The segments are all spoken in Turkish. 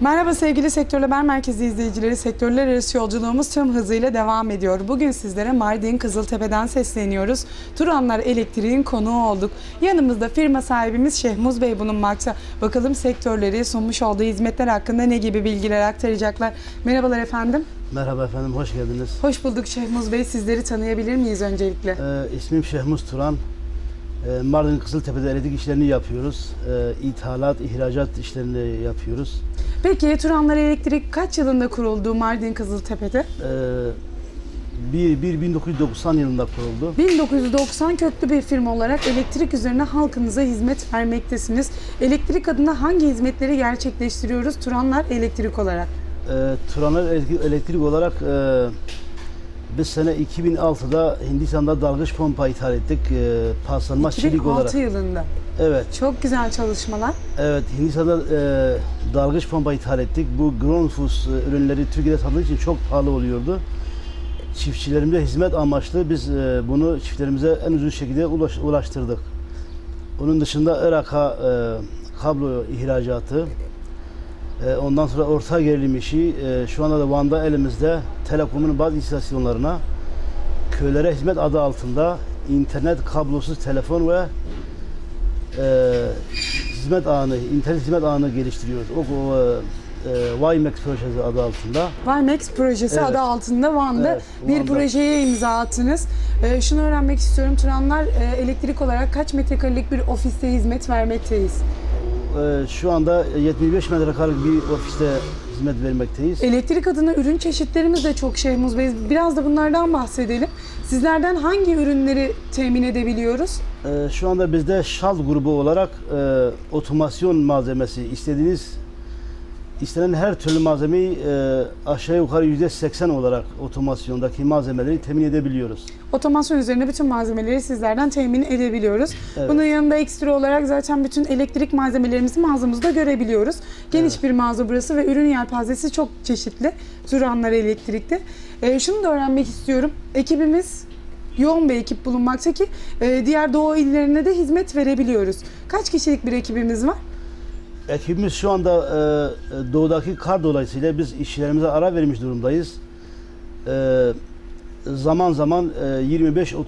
Merhaba sevgili Sektör Haber Merkezi izleyicileri. Sektörler arası yolculuğumuz tüm hızıyla devam ediyor. Bugün sizlere Mardin Kızıltepe'den sesleniyoruz. Turanlar Elektriğin konuğu olduk. Yanımızda firma sahibimiz Şehmuz Bey bulunmakta. Bakalım sektörleri sunmuş olduğu hizmetler hakkında ne gibi bilgiler aktaracaklar. Merhabalar efendim. Merhaba efendim, hoş geldiniz. Hoş bulduk Şehmuz Bey. Sizleri tanıyabilir miyiz öncelikle? Ee, ismim Şehmuz Turan. Ee, Mardin Kızıltepe'de elektrik işlerini yapıyoruz. Ee, ithalat, ihracat işlerini yapıyoruz. Peki Turanlar Elektrik kaç yılında kuruldu Mardin Kızıltepe'de? Ee, bir, bir 1990 yılında kuruldu. 1990 köklü bir firma olarak elektrik üzerine halkımıza hizmet vermektesiniz. Elektrik adına hangi hizmetleri gerçekleştiriyoruz Turanlar Elektrik olarak? Ee, Turanlar elektrik, elektrik olarak e, biz sene 2006'da Hindistan'da dalgıç pompa ithal ettik. E, paslanmaz çelik 2006 olarak. yılında. Evet, Çok güzel çalışmalar. evet Hindistan'da e, dalgıç pompa ithal ettik. Bu Gronfus e, ürünleri Türkiye'de satıldığı için çok pahalı oluyordu. Çiftçilerimize hizmet amaçlı biz e, bunu çiftlerimize en ucuz şekilde ulaş- ulaştırdık. Onun dışında Irak'a e, kablo ihracatı, ondan sonra orta gerilim işi, e, şu anda da Van'da elimizde Telekom'un bazı istasyonlarına köylere hizmet adı altında internet kablosuz telefon ve e, hizmet ağını, internet hizmet ağını geliştiriyoruz. O, o e, WiMAX projesi adı altında. Vimex projesi Evet. adı altında Van'da Evet, bir Van'da. projeye imza attınız. Ee, şunu öğrenmek istiyorum. Turanlar e, elektrik olarak kaç metrekarelik bir ofiste hizmet vermekteyiz? E, şu anda 75 metrekarelik bir ofiste hizmet vermekteyiz. Elektrik adına ürün çeşitlerimiz de çok Şehmuz Bey. Biraz da bunlardan bahsedelim. Sizlerden hangi ürünleri temin edebiliyoruz? E, şu anda bizde şal grubu olarak e, otomasyon malzemesi istediğiniz istenen her türlü malzemeyi e, aşağı yukarı %80 olarak otomasyondaki malzemeleri temin edebiliyoruz. Otomasyon üzerine bütün malzemeleri sizlerden temin edebiliyoruz. Evet. Bunun yanında ekstra olarak zaten bütün elektrik malzemelerimizi mağazamızda görebiliyoruz. Geniş bir mağaza burası ve ürün yelpazesi çok çeşitli. Turanlar Elektrik'te. Ee, şunu da öğrenmek istiyorum. Ekibimiz yoğun bir ekip bulunmakta ki e, diğer doğu illerine de hizmet verebiliyoruz. Kaç kişilik bir ekibimiz var? Ekibimiz şu anda e, doğudaki kar dolayısıyla biz işçilerimize ara vermiş durumdayız. E, zaman zaman e, 25-30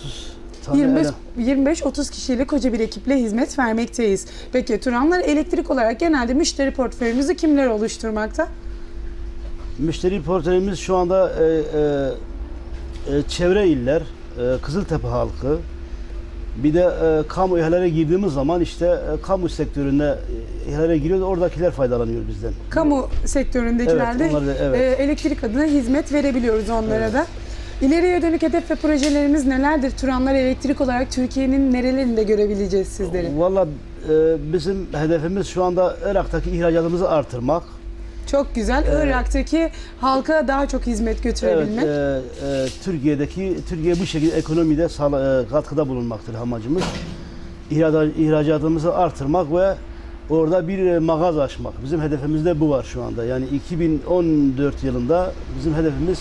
tane 25 ele- 25-30 kişilik koca bir ekiple hizmet vermekteyiz. Peki Turanlar Elektrik olarak genelde müşteri portföyümüzü kimler oluşturmakta? müşteri portföyümüz şu anda e, e, e, çevre iller, e, Kızıltepe halkı, bir de e, kamu ihalelere girdiğimiz zaman işte e, kamu sektörüne e, ihalelere giriyoruz, oradakiler faydalanıyor bizden. Kamu sektöründekilerde Evet, da- evet. e, elektrik adına hizmet verebiliyoruz onlara da. İleriye dönük hedef ve projelerimiz nelerdir? Turanlar Elektrik olarak Türkiye'nin nerelerinde görebileceğiz sizleri? Valla e, bizim hedefimiz şu anda Irak'taki ihracatımızı artırmak. Çok güzel. Irak'taki halka daha çok hizmet Evet, götürebilmek. e, e, Türkiye'deki Türkiye bu şekilde ekonomide sağla- e, katkıda bulunmaktır amacımız. İhraca- İhracatımızı artırmak ve orada bir e, mağaza açmak. Bizim hedefimizde bu var şu anda. Yani 2014 yılında bizim hedefimiz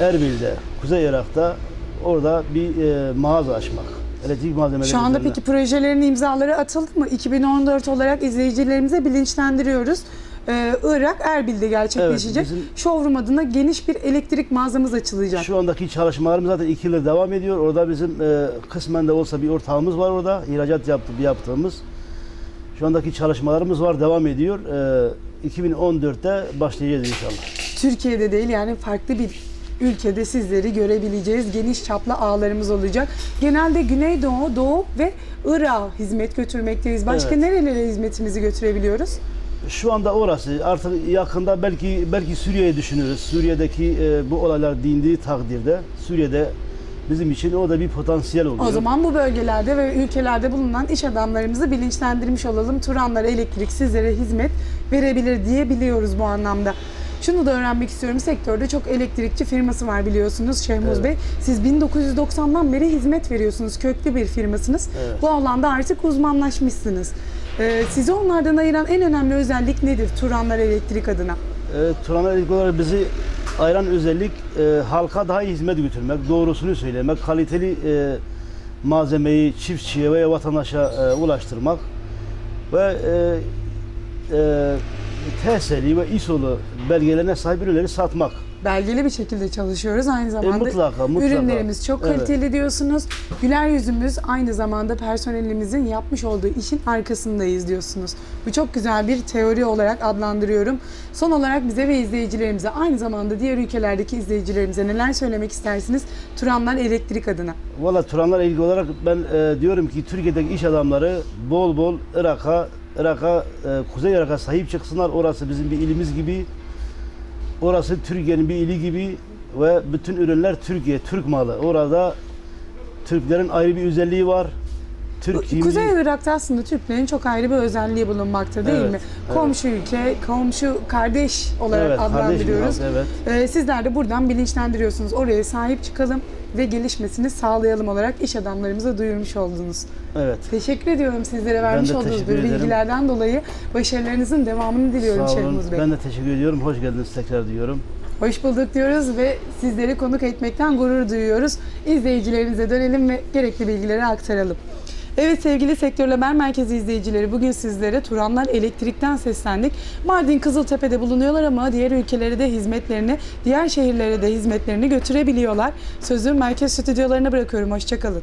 Erbil'de, Kuzey Irak'ta orada bir e, mağaza açmak. Elektrik malzemeleri Şu anda üzerine. peki projelerin imzaları atıldı mı? 2014 olarak izleyicilerimize bilinçlendiriyoruz. Ee, Irak Erbil'de gerçekleşecek. Evet, bizim- Showroom adına geniş bir elektrik mağazamız açılacak. Şu andaki çalışmalarımız zaten iki yıldır devam ediyor. Orada bizim e, kısmen de olsa bir ortağımız var orada. İhracat yaptı, yaptığımız. Şu andaki çalışmalarımız var, devam ediyor. E, 2014'te başlayacağız inşallah. Türkiye'de değil yani farklı bir ülkede sizleri görebileceğiz. Geniş çaplı ağlarımız olacak. Genelde Güneydoğu, Doğu ve Irak'a hizmet götürmekteyiz. Başka Evet. nerelere hizmetimizi götürebiliyoruz? Şu anda orası artık yakında belki belki Suriye'yi düşünürüz. Suriye'deki e, bu olaylar dindiği takdirde Suriye'de bizim için o da bir potansiyel oluyor. O zaman bu bölgelerde ve ülkelerde bulunan iş adamlarımızı bilinçlendirmiş olalım. Turanlar Elektrik sizlere hizmet verebilir diyebiliyoruz bu anlamda. Şunu da öğrenmek istiyorum. Sektörde çok elektrikçi firması var biliyorsunuz Şehmuz Evet. Bey. Siz 1990'dan beri hizmet veriyorsunuz. Köklü bir firmasınız. Evet. Bu alanda artık uzmanlaşmışsınız. Ee, sizi onlardan ayıran en önemli özellik nedir Turanlar Elektrik adına? Evet, Turanlar ilk olarak bizi ayıran özellik e, halka daha iyi hizmet götürmek, doğrusunu söylemek, kaliteli e, malzemeyi çiftçiye veya vatandaşa e, ulaştırmak ve e, e, TSE'li ve İSO'lu belgelerine sahip ürünleri satmak. belgeli bir şekilde çalışıyoruz. Aynı zamanda E, mutlaka, mutlaka. ürünlerimiz çok Evet. kaliteli diyorsunuz. Güler yüzümüz aynı zamanda personelimizin yapmış olduğu işin arkasındayız diyorsunuz. Bu çok güzel bir teori olarak adlandırıyorum. Son olarak bize ve izleyicilerimize aynı zamanda diğer ülkelerdeki izleyicilerimize neler söylemek istersiniz Turanlar Elektrik adına? Valla Turanlar ilgili olarak ben e, diyorum ki Türkiye'deki iş adamları bol bol Irak'a, Irak'a, e, Kuzey Irak'a sahip çıksınlar. Orası bizim bir ilimiz gibi. Orası Türkiye'nin bir ili gibi ve bütün ürünler Türkiye, Türk malı. Orada Türklerin ayrı bir özelliği var. Türk kimliği- Kuzey Irak'ta aslında Türklerin çok ayrı bir özelliği bulunmakta değil Evet, mi? evet. Komşu ülke, komşu kardeş olarak Evet, kardeş adlandırıyoruz. halk, evet. Ee, sizler de buradan bilinçlendiriyorsunuz. Oraya sahip çıkalım ve gelişmesini sağlayalım olarak iş adamlarımıza duyurmuş oldunuz. Evet. Teşekkür ediyorum sizlere vermiş olduğunuz bu bilgilerden dolayı. Başarılarınızın devamını diliyorum. Şehmuz Bey. Ben de teşekkür ediyorum. Hoş geldiniz tekrar diyorum. Hoş bulduk diyoruz ve sizleri konuk etmekten gurur duyuyoruz. İzleyicilerimize dönelim ve gerekli bilgileri aktaralım. Evet sevgili Sektör Haber Merkezi izleyicileri bugün sizlere Turanlar Elektrik'ten seslendik. Mardin Kızıltepe'de bulunuyorlar ama diğer ülkelere de hizmetlerini, diğer şehirlere de hizmetlerini götürebiliyorlar. Sözü merkez stüdyolarına bırakıyorum. Hoşçakalın.